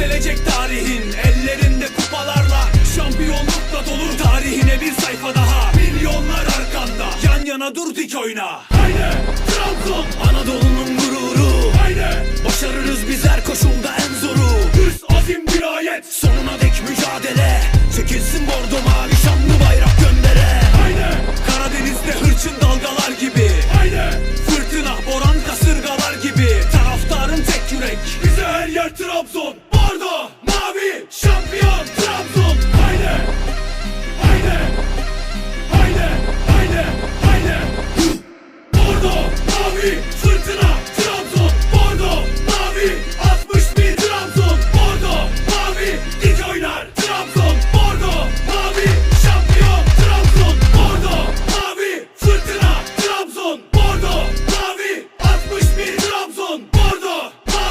yükselecek tarihin. Ellerinde kupalarla şampiyonlukla dolu Tarihine bir sayfa daha. Milyonlar arkanda Yan yana dur dik oyna. Haydi Trabzon! Anadolu'nun gururu. Haydi Başarırız biz her koşulda en zoru. Hırs azim dirayet Sonuna dek mücadele. Çekilsin bordo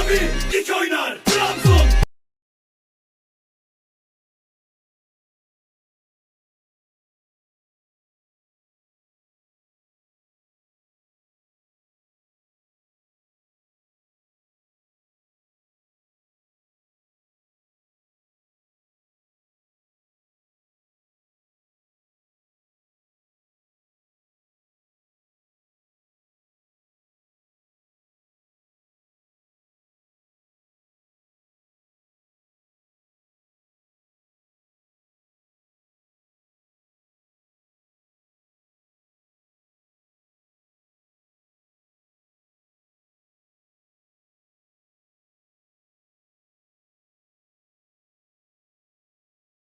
abi dik oynar.